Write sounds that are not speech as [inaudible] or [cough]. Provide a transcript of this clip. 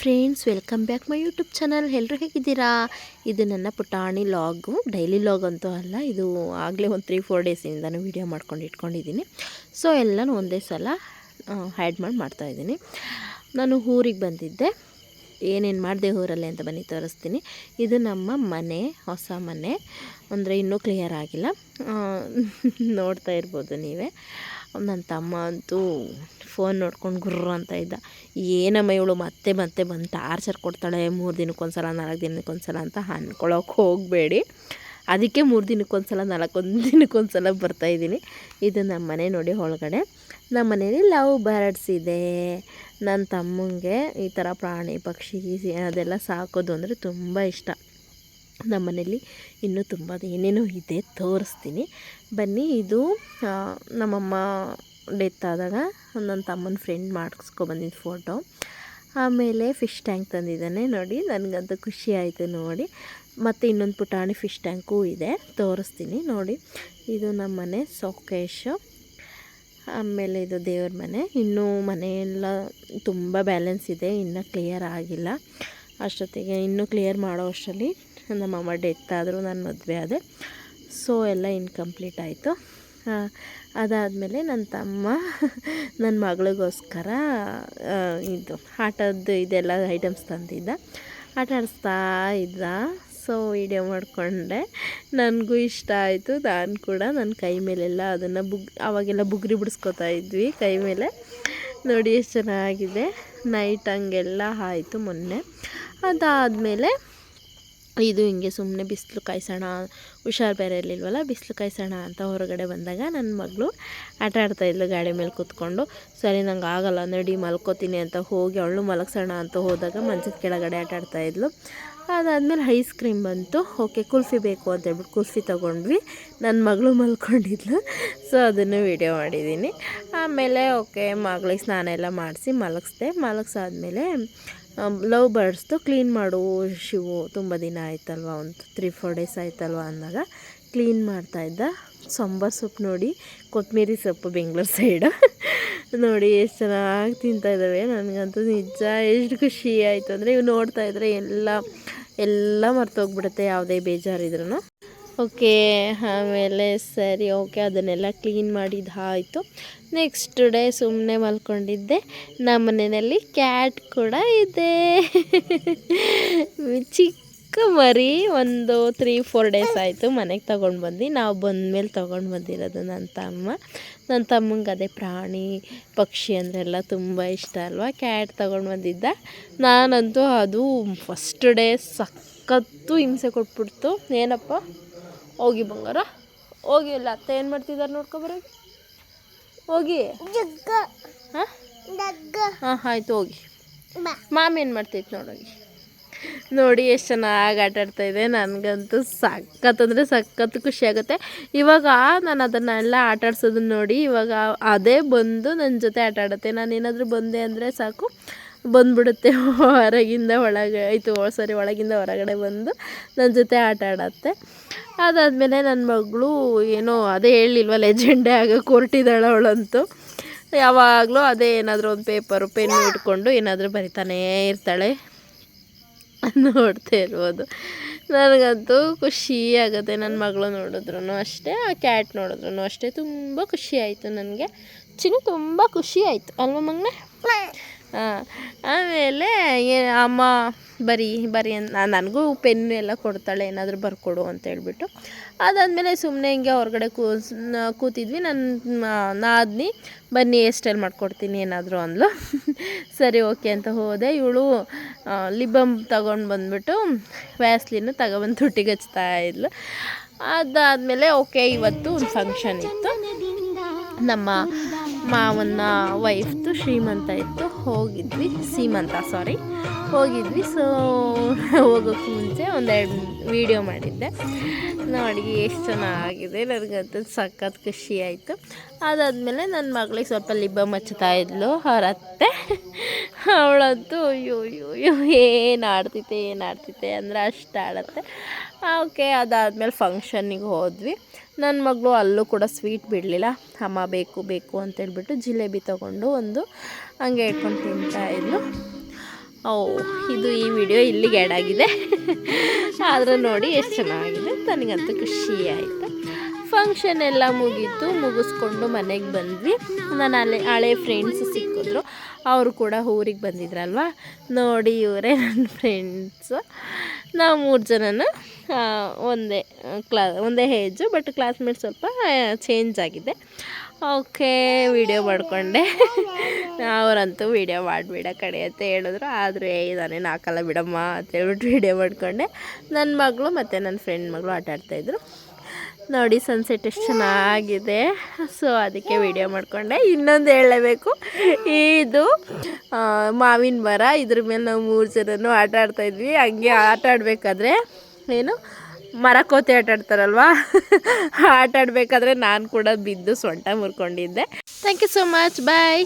Friends welcome back my YouTube channel ಎಲ್ಲರೂ ಹೇಗಿದ್ದೀರಾ? ಇದು ನನ್ನ ಪುಟಾಣಿ ಲಾಗು ಡೈಲಿ ಲಾಗ್ ಅಂತೂ ಅಲ್ಲ, ಇದು ಆಗಲೇ ಒಂದು ತ್ರೀ ಫೋರ್ ಡೇಸಿಂದನೂ ವೀಡಿಯೋ ಮಾಡ್ಕೊಂಡು ಇಟ್ಕೊಂಡಿದ್ದೀನಿ. ಸೊ ಎಲ್ಲನೂ ಒಂದೇ ಸಲ ಹ್ಯಾಡ್ ಮಾಡಿ ಮಾಡ್ತಾಯಿದ್ದೀನಿ ನಾನು ಊರಿಗೆ ಬಂದಿದ್ದೆ. ಏನೇನು ಮಾಡಿದೆ ಊರಲ್ಲಿ ಅಂತ ಬನ್ನಿ, ತೋರಿಸ್ತೀನಿ. ಇದು ನಮ್ಮ ಮನೆ, ಹೊಸ ಮನೆ. ಅಂದರೆ ಇನ್ನೂ ಕ್ಲಿಯರ್ ಆಗಿಲ್ಲ. ನೋಡ್ತಾ ಇರ್ಬೋದು ನೀವೇ. ನನ್ನ ತಮ್ಮ ಅಂತೂ ಫೋನ್ ನೋಡ್ಕೊಂಡು ಗುರ್ರ ಅಂತ ಇದ್ದ. ಏನಮ್ಮ ಇವಳು ಮತ್ತೆ ಮತ್ತೆ ಬಂದು ಟಾರ್ಚರ್ ಕೊಡ್ತಾಳೆ? ಮೂರು ದಿನಕ್ಕೊಂದ್ಸಲ, ನಾಲ್ಕು ದಿನಕ್ಕೊಂದ್ಸಲ ಅಂತ ಅನ್ಕೊಳಕ್ಕೆ ಹೋಗಬೇಡಿ. ಅದಕ್ಕೆ ಮೂರು ದಿನಕ್ಕೊಂದ್ಸಲ, ನಾಲ್ಕೊಂದು ದಿನಕ್ಕೊಂದ್ಸಲ ಬರ್ತಾಯಿದ್ದೀನಿ ಇದು ನಮ್ಮ ಮನೆ ನೋಡಿ ಒಳಗಡೆ. ನಮ್ಮ ಮನೇಲಿ ಲವ್ ಬರ್ಡ್ಸ್ ಇದೆ. ನನ್ನ ತಮ್ಮಂಗೆ ಈ ಥರ ಪ್ರಾಣಿ ಪಕ್ಷಿ ಅದೆಲ್ಲ ಸಾಕೋದು ಅಂದರೆ ತುಂಬ ಇಷ್ಟ. ನಮ್ಮ ಮನೇಲಿ ಇನ್ನೂ ತುಂಬ ಏನೇನೋ ಇದೆ ತೋರಿಸ್ತೀನಿ. ಬನ್ನಿ, ಇದು ನಮ್ಮಮ್ಮ ಡೆತ್ ಆದಾಗ ನನ್ನ ತಮ್ಮನ ಫ್ರೆಂಡ್ ಮಾಡಿಸ್ಕೊಬಂದಿದ್ದು ಫೋಟೋ ಆಮೇಲೆ ಫಿಶ್ ಟ್ಯಾಂಕ್ ತಂದಿದ್ದಾನೆ ನೋಡಿ, ನನಗಂತೂ ಖುಷಿ ಆಯಿತು ನೋಡಿ. ಮತ್ತು ಇನ್ನೊಂದು ಪುಟಾಣಿ ಫಿಶ್ ಟ್ಯಾಂಕು ಇದೆ, ತೋರಿಸ್ತೀನಿ ನೋಡಿ. ಇದು ನಮ್ಮ ಮನೆ ಸೊಕೇಶು. ಆಮೇಲೆ ಇದು ದೇವ್ರ ಮನೆ. ಇನ್ನೂ ಮನೆಯೆಲ್ಲ ತುಂಬ ಬ್ಯಾಲೆನ್ಸ್ ಇದೆ, ಇನ್ನೂ ಕ್ಲಿಯರ್ ಆಗಿಲ್ಲ. ಅಷ್ಟೊತ್ತಿಗೆ ಇನ್ನೂ ಕ್ಲಿಯರ್ ಮಾಡೋ ಅಷ್ಟರಲ್ಲಿ ನಮ್ಮಮ್ಮ ಡೆತ್ ಆದರೂ ನಾನು ಮದುವೆ ಆದೆ. ಸೊ ಎಲ್ಲ ಇನ್ಕಂಪ್ಲೀಟ್ ಆಯಿತು. ಅದಾದಮೇಲೆ ನನ್ನ ತಮ್ಮ ನನ್ನ ಮಗಳಿಗೋಸ್ಕರ ಇದು ಆಟದ್ದು ಇದೆಲ್ಲ ಐಟಮ್ಸ್ ತಂದಿದ್ದ. ಆಟ ಆಡಿಸ್ತಾ ಇದ್ದ. ಸೊ ವೀಡಿಯೋ ಮಾಡಿಕೊಂಡೆ. ನನಗೂ ಇಷ್ಟ ಆಯಿತು. ನಾನು ಕೂಡ ನನ್ನ ಕೈ ಮೇಲೆಲ್ಲ ಅದನ್ನು ಬುಗ್, ಅವಾಗೆಲ್ಲ ಬುಗ್ರಿ ಬಿಡಿಸ್ಕೊತಾ ಇದ್ವಿ ಕೈ ಮೇಲೆ. ನೋಡಿ, ಎಷ್ಟು ಚೆನ್ನಾಗಿದೆ. ನೈಟ್ ಹಂಗೆಲ್ಲ ಆಯಿತು ಮೊನ್ನೆ. ಅದಾದಮೇಲೆ ಇದು ಹಿಂಗೆ ಸುಮ್ಮನೆ ಬಿಸಿಲು ಕಾಯಿಸೋಣ, ಹುಷಾರು ಬೇರೆ ಇರಲಿಲ್ವಲ್ಲ, ಬಿಸಿಲು ಕಾಯಿಸೋಣ ಅಂತ ಹೊರಗಡೆ ಬಂದಾಗ ನನ್ನ ಮಗಳು ಆಟ ಆಡ್ತಾಯಿದ್ಲು ಗಾಡಿ ಮೇಲೆ ಕೂತ್ಕೊಂಡು. ಸರಿ, ನಂಗೆ ಆಗಲ್ಲ ನಡಿ ಮಲ್ಕೋತೀನಿ ಅಂತ ಹೋಗಿ ಅವಳು ಮಲಗ್ಸೋಣ ಅಂತ ಹೋದಾಗ ಮಂಚದ ಕೆಳಗಡೆ ಆಟ ಆಡ್ತಾಯಿದ್ಲು ಅದಾದಮೇಲೆ ಐಸ್ ಕ್ರೀಮ್ ಬಂತು. ಓಕೆ, ಕುಲ್ಫಿ ಬೇಕು ಅಂತ ಹೇಳ್ಬಿಟ್ಟು ಕುಲ್ಫಿ ತೊಗೊಂಡ್ವಿ. ನನ್ನ ಮಗಳು ಮಲ್ಕೊಂಡಿದ್ಲು. ಸೊ ಅದನ್ನು ವೀಡಿಯೋ ಮಾಡಿದ್ದೀನಿ. ಆಮೇಲೆ, ಓಕೆ, ಮಗಳಿಗೆ ಸ್ನಾನ ಎಲ್ಲ ಮಾಡಿಸಿ ಮಲಗಿಸ್ದೆ. ಮಲಗಿಸಾದ್ಮೇಲೆ ಲವ್ ಬರ್ಡ್ಸ್ದು ಕ್ಲೀನ್ ಮಾಡು ಶಿವು ತುಂಬ ದಿನ ಆಯ್ತಲ್ವ? ಒಂದು ತ್ರೀ ಫೋರ್ ಡೇಸ್ ಆಯ್ತಲ್ವ ಅಂದಾಗ ಕ್ಲೀನ್ ಮಾಡ್ತಾಯಿದ್ದ ಸಾಂಬಾರು ಸೊಪ್ಪು ನೋಡಿ ಕೊತ್ತಂಬರಿ ಸೊಪ್ಪು ಬೆಂಗ್ಳೂರು ಸೈಡು ನೋಡಿ ಎಷ್ಟು ಚೆನ್ನಾಗಿ ತಿಂತಾಯಿದ್ದಾವೆ ನನಗಂತೂ ನಿಜ ಎಷ್ಟು ಖುಷಿ ಆಯಿತು. ಅಂದರೆ ಇವು ನೋಡ್ತಾಯಿದ್ರೆ ಎಲ್ಲ ಎಲ್ಲ ಮರ್ತೋಗ್ಬಿಡುತ್ತೆ. ಯಾವುದೇ ಬೇಜಾರಿದ್ರೂ ಓಕೆ, ಆಮೇಲೆ ಸರಿ, ಓಕೆ, ಅದನ್ನೆಲ್ಲ ಕ್ಲೀನ್ ಮಾಡಿದ್ದಾಯಿತು. ನೆಕ್ಸ್ಟ್ ಡೇ ಸುಮ್ಮನೆ ಮಲ್ಕೊಂಡಿದ್ದೆ. ನಮ್ಮ ಮನೆಯಲ್ಲಿ ಕ್ಯಾಟ್ ಕೂಡ ಇದೆ. ಚಿಕ್ಕ ಮರಿ ಒಂದು ತ್ರೀ ಫೋರ್ ಡೇಸ್ ಆಯಿತು ಮನೆಗೆ ತೊಗೊಂಡು ಬಂದು, ನಾವು ಬಂದಮೇಲೆ ತೊಗೊಂಡು ಬಂದಿರೋದು ನನ್ನ ತಮ್ಮ. ನನ್ನ ತಮ್ಮಂಗೆ ಅದೇ ಪ್ರಾಣಿ, ಪಕ್ಷಿ ಅಂದ್ರೆಲ್ಲ ತುಂಬ ಇಷ್ಟ ಅಲ್ವಾ? ಕ್ಯಾಟ್ ತೊಗೊಂಡು ಬಂದಿದ್ದ. ನಾನಂತೂ ಅದು ಫಸ್ಟ್ ಡೇ ಸಖತ್ತು ಹಿಂಸೆ ಕೊಟ್ಬಿಡ್ತು. ಏನಪ್ಪ? ಹೋಗಿ ಬಂಗಾರ. ಹೋಗಿ ಇಲ್ಲ ಅತ್ತೆ ಏನು ಮಾಡ್ತಿದ್ದಾರೆ ನೋಡ್ಕೊಬರ ಹೋಗಿ. ಹಾಂ? ಆಯ್ತು ಹೋಗಿ. ಮಾಮ ಏನು ಮಾಡ್ತೈತೆ ನೋಡೋಗಿ ನೋಡಿ ಎಷ್ಟು ಚೆನ್ನಾಗಿ ಆಟ ಆಡ್ತಾ ಇದೆ ನನಗಂತೂ ಸಖತ್ ಅಂದರೆ ಸಖತ್ ಖುಷಿ ಆಗುತ್ತೆ. ಇವಾಗ ನಾನು ಅದನ್ನೆಲ್ಲ ಆಟ ಆಡ್ಸೋದನ್ನ ನೋಡಿ ಇವಾಗ ಅದೇ ಬಂದು ನನ್ನ ಜೊತೆ ಆಟ ಆಡುತ್ತೆ. ನಾನು ಏನಾದರೂ ಬಂದೆ ಅಂದರೆ ಸಾಕು. ಬಂದ್ಬಿಡುತ್ತೆ. ಹೊರಗಿಂದ ಒಳಗೆ, ಆಯಿತು, ಸರಿ, ಒಳಗಿಂದ ಹೊರಗಡೆ ಬಂದು ನನ್ನ ಜೊತೆ ಆಟ ಆಡತ್ತೆ. ಅದಾದಮೇಲೆ ನನ್ನ ಮಗಳು ಏನೋ ಅದೇ ಹೇಳಿಲ್ವ, ಲೆಜೆಂಡೇ ಆಗ ಹೊರಟಿದ್ದಾಳೆ ಅವಳಂತೂ. ಯಾವಾಗಲೂ ಅದೇ ಏನಾದರೂ ಒಂದು ಪೇಪರು, ಪೆನ್ನು ಇಟ್ಕೊಂಡು ಏನಾದರೂ ಬರಿತಾನೇ ಇರ್ತಾಳೆ. ನೋಡ್ತಾ ಇರ್ಬೋದು. ನನಗಂತೂ ಖುಷಿ ಆಗುತ್ತೆ ನನ್ನ ಮಗಳು ನೋಡಿದ್ರು ಅಷ್ಟೇ, ಆ ಕ್ಯಾಟ್ ನೋಡಿದ್ರು ಅಷ್ಟೇ. ತುಂಬ ಖುಷಿ ಆಯಿತು ನನಗೆ. ಚಿನ್ನು, ತುಂಬ ಖುಷಿ ಆಯಿತು. ಅಲ್ವ ಮಗನೇ? ಆಮೇಲೆ ಅಮ್ಮ, ಬರಿ ಬರಿ ನನಗೂ ಪೆನ್ನು ಎಲ್ಲ ಕೊಡ್ತಾಳೆ, ಏನಾದರೂ ಬರ್ಕೊಡು ಅಂತ ಹೇಳ್ಬಿಟ್ಟು. ಅದಾದಮೇಲೆ ಸುಮ್ಮನೆ ಹಿಂಗೆ ಹೊರಗಡೆ ಕೂಸ್ ಕೂತಿದ್ವಿ. ನನ್ನ ನಾದ್ನಿ, ಬನ್ನಿ ಹೇರ್ ಸ್ಟೈಲ್ ಮಾಡ್ಕೊಡ್ತೀನಿ, ಏನಾದರೂ ಅಂದ್ಲು. [laughs] ಸರಿ, ಓಕೆ ಅಂತ ಹೋದೆ. ಇವಳು ಲಿಬಮ್ ತಗೊಂಡು ಬಂದ್ಬಿಟ್ಟು ವ್ಯಾಸ್ಲಿನ ತಗೊಬಂದು ತುಟಿಗೆ ಹಚ್ತಾ ಇದ್ಲು. ಅದಾದಮೇಲೆ, ಓಕೆ, ಇವತ್ತು ಒಂದು ಫಂಕ್ಷನ್ ಇತ್ತು. ನಮ್ಮ ಮಾವನ ವೈಫ್ದು ಶ್ರೀಮಂತ ಇತ್ತು. ಹೋಗಿದ್ವಿ. ಸೀಮಂತ ಸಾರಿ ಹೋಗಿದ್ವಿ. ಸೊ ಹೋಗೋಕ್ಕೆ ಮುಂಚೆ ಒಂದೆರಡು ವೀಡಿಯೋ ಮಾಡಿದ್ದೆ. ನೋಡಿ, ಎಷ್ಟು ಚೆನ್ನಾಗಿದೆ. ನನಗಂತೂ ಸಖತ್ ಖುಷಿ ಆಯಿತು. ಅದಾದಮೇಲೆ ನನ್ನ ಮಗಳಿಗೆ ಸ್ವಲ್ಪ ಲಿಬ್ಬ ಮಚ್ಚುತ್ತಾ ಇದ್ಲು, ಹೊರತ್ತೆ. ಅವಳಂತೂ, ಅಯ್ಯೋ ಅಯ್ಯೋ ಅಯ್ಯೋ, ಏನು ಆಡ್ತೈತೆ ಏನು ಆಡ್ತೈತೆ ಅಂದರೆ ಅಷ್ಟು ಆಡತ್ತೆ. ಓಕೆ, ಅದಾದಮೇಲೆ ಫಂಕ್ಷನ್ನಿಗೆ ಹೋದ್ವಿ. ನನ್ನ ಮಗಳು ಅಲ್ಲೂ ಕೂಡ ಸ್ವೀಟ್ ಬಿಡಲಿಲ್ಲ. ಅಮ್ಮ, ಬೇಕು ಬೇಕು ಅಂತೇಳ್ಬಿಟ್ಟು ಜಿಲೇಬಿ ತೊಗೊಂಡು ಒಂದು ಹಂಗೆ ಇಟ್ಕೊಂಡು ತಿಂತಾ ಇದ್ಲು. ಓ, ಇದು ಈ ವಿಡಿಯೋ ಇಲ್ಲಿಗೆ ಆ್ಯಡ್ ಆಗಿದೆ. ಆದರೂ ನೋಡಿ ಎಷ್ಟು ಚೆನ್ನಾಗಿದೆ. ನನಗಂತೂ ಖುಷಿ ಆಯಿತು. ಫಂಕ್ಷನ್ ಎಲ್ಲ ಮುಗೀತು, ಮುಗಿಸ್ಕೊಂಡು ಮನೆಗೆ ಬಂದ್ವಿ. ನನ್ನ ಹಳೆ ಹಳೆ ಫ್ರೆಂಡ್ಸ್ ಸಿಕ್ಕಿದ್ರು. ಅವರು ಕೂಡ ಊರಿಗೆ ಬಂದಿದ್ರಲ್ವ? ನೋಡಿ ಇವರೇ ನನ್ನ ಫ್ರೆಂಡ್ಸು ನಾವು ಮೂರು ಜನನು ಒಂದೇ ಕ್ಲಾ, ಒಂದೇ ಏಜು ಬಟ್ ಕ್ಲಾಸ್ಮೇಟ್ ಸ್ವಲ್ಪ ಚೇಂಜ್ ಆಗಿದೆ. ಓಕೆ ವಿಡಿಯೋ ಮಾಡಿಕೊಂಡೆ. ಅವರಂತೂ ವಿಡಿಯೋ ಮಾಡಿಬಿಡ ಕಡೆ ಅಂತ ಹೇಳಿದ್ರು. ಆದರೆ ನಾನೇನು ಹಾಕಲ್ಲ ಬಿಡಮ್ಮ ಅಂತ ಹೇಳ್ಬಿಟ್ಟು ವಿಡಿಯೋ ಮಾಡಿಕೊಂಡೆ. ನನ್ನ ಮಗಳು ಮತ್ತು ನನ್ನ ಫ್ರೆಂಡ್ ಮಗಳು ಆಟ ಆಡ್ತಾಯಿದ್ರು ನೋಡಿ ಸನ್ಸೆಟ್ ಎಷ್ಟು ಚೆನ್ನಾಗಿದೆ. ಸೊ ಅದಕ್ಕೆ ವಿಡಿಯೋ ಮಾಡಿಕೊಂಡೆ. ಇನ್ನೊಂದು ಹೇಳಲೇಬೇಕು ಇದು ಮಾವಿನ ಮರ. ಇದ್ರ ಮೇಲೆ ನಾವು ಮೂರು ಜನನು ಆಟ ಆಡ್ತಾಯಿದ್ವಿ ಹಂಗೆ ಆಟ ಆಡಬೇಕಾದ್ರೆ, ಏನು ಮರ ಕೋತಿ ಆಟ ಆಡ್ತಾರಲ್ವಾ? ಆಟ ಆಡಬೇಕಾದ್ರೆ ನಾನು ಕೂಡ ಬಿದ್ದು ಸೊಂಟ ಮುರ್ಕೊಂಡಿದ್ದೆ. Thank you so much bye